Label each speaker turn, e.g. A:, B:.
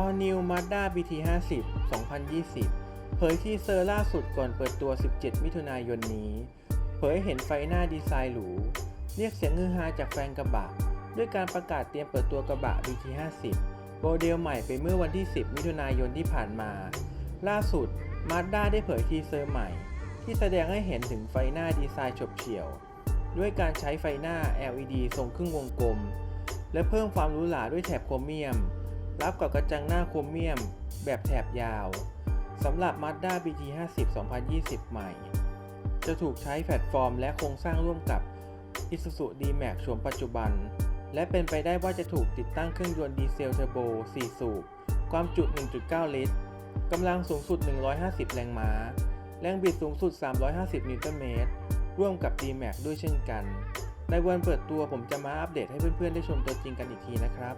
A: All New Mazda BT 50 2020 เผยที่เซอร์ล่าสุดก่อนเปิดตัว 17 มิถุนายนนี้ เผยให้เห็นไฟหน้าดีไซน์หรู เรียกเสียงฮือฮาจากแฟนกระบะ ด้วยการประกาศเตรียมเปิดตัวกระบะ BT 50 โมเดลใหม่ไปเมื่อวันที่ 10 มิถุนายนที่ผ่านมา ล่าสุด Mazda ได้เผยทีเซอร์ใหม่ ที่แสดงให้เห็นถึงไฟหน้าดีไซน์ฉบเฉี่ยว ด้วยการใช้ไฟหน้า LED ทรงครึ่งวงกลม และเพิ่มความหรูหราด้วยแถบโครเมียม รับกับกระจังหน้าโครเมียมแบบแถบยาว สำหรับ Mazda BT 50 2020 ใหม่ จะถูกใช้แพลตฟอร์มและโครงสร้างร่วมกับ Isuzu D-Max โฉมปัจจุบัน และเป็นไปได้ว่าจะถูกติดตั้งเครื่องยนต์ดีเซลเทอร์โบ 4 สูบ ความจุ 1.9 ลิตร กำลังสูงสุด 150 แรงม้า แรงบิดสูงสุด 350 นิวตันเมตร ร่วมกับ D-Max ด้วยเช่นกัน ในวันเปิดตัวผมจะมาอัปเดตให้เพื่อนๆ ได้ชมตัวจริงกันอีกทีนะครับ